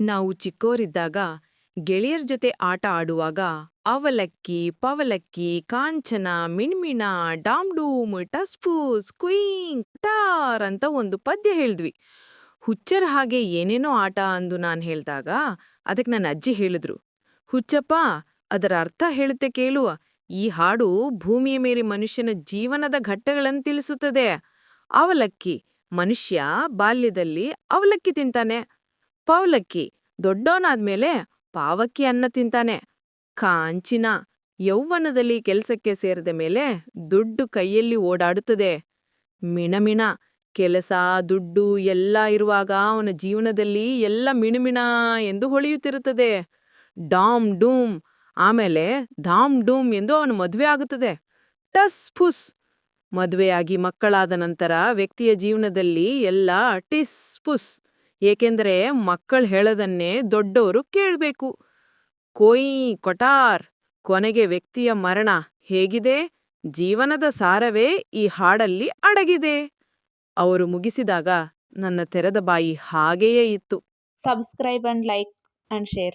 ನಾವು ಚಿಕ್ಕೋರಿದ್ದಾಗ ಗೆಳೆಯರ್ ಜೊತೆ ಆಟ ಆಡುವಾಗ ಅವಲಕ್ಕಿ, ಪವಲಕ್ಕಿ, ಕಾಂಚನ, ಮಿಣ್ಮಿಣ ಡಾಮ್ ಡೂಮ್ ಕ್ವೀಂಗ್ ಟಾರ್ ಅಂತ ಒಂದು ಪದ್ಯ ಹೇಳಿದ್ವಿ. ಹುಚ್ಚರ ಹಾಗೆ ಏನೇನೋ ಆಟ ಅಂದು ನಾನು ಹೇಳಿದಾಗ ಅದಕ್ಕೆ ನನ್ನ ಅಜ್ಜಿ ಹೇಳಿದ್ರು. ಹುಚ್ಚಪ್ಪ, ಅದರ ಅರ್ಥ ಹೇಳುತ್ತೆ ಕೇಳುವ ಈ ಹಾಡು ಭೂಮಿಯ ಮೇಲೆ ಮನುಷ್ಯನ ಜೀವನದ ಘಟ್ಟಗಳನ್ನು ತಿಳಿಸುತ್ತದೆ. ಅವಲಕ್ಕಿ, ಮನುಷ್ಯ ಬಾಲ್ಯದಲ್ಲಿ ಅವಲಕ್ಕಿ ತಿಂತಾನೆ. ಪವಲಕ್ಕಿ ದೊಡ್ಡೋನಾದ್ಮೇಲೆ ಪಾವಕ್ಕಿ ಅನ್ನ ತಿಂತಾನೆ. ಕಾಂಚಿನ ಯೌವನದಲ್ಲಿ ಕೆಲಸಕ್ಕೆ ಸೇರಿದ ಮೇಲೆ ದುಡ್ಡು ಕೈಯಲ್ಲಿ ಓಡಾಡುತ್ತದೆ. ಮಿಣಮಿಣ ಕೆಲಸ, ದುಡ್ಡು ಎಲ್ಲ ಇರುವಾಗ ಅವನ ಜೀವನದಲ್ಲಿ ಎಲ್ಲ ಮಿಣಮಿಣ ಎಂದು ಹೊಳೆಯುತ್ತಿರುತ್ತದೆ. ಡಾಮ್ ಡೂಮ್ ಆಮೇಲೆ ಧಾಮ್ ಡೂಮ್ ಎಂದು ಅವನ ಮದುವೆ ಆಗುತ್ತದೆ. ಟಸ್ ಫುಸ್ ಮದುವೆಯಾಗಿ ಮಕ್ಕಳಾದ ನಂತರ ವ್ಯಕ್ತಿಯ ಜೀವನದಲ್ಲಿ ಎಲ್ಲ ಟಿಸ್ ಪುಸ್ ಏಕೆಂದರೆ ಮಕ್ಕಳು ಹೇಳೋದನ್ನೇ ದೊಡ್ಡವರು ಕೇಳಬೇಕು. ಕೋಯಿ ಕೊಟಾರ್ ಕೊನೆಗೆ ವ್ಯಕ್ತಿಯ ಮರಣ ಹೇಗಿದೆ? ಜೀವನದ ಸಾರವೇ ಈ ಹಾಡಲ್ಲಿ ಅಡಗಿದೆ. ಅವರು ಮುಗಿಸಿದಾಗ ನನ್ನ ತೆರೆದ ಬಾಯಿ ಹಾಗೆಯೇ ಇತ್ತು. Subscribe and like and share.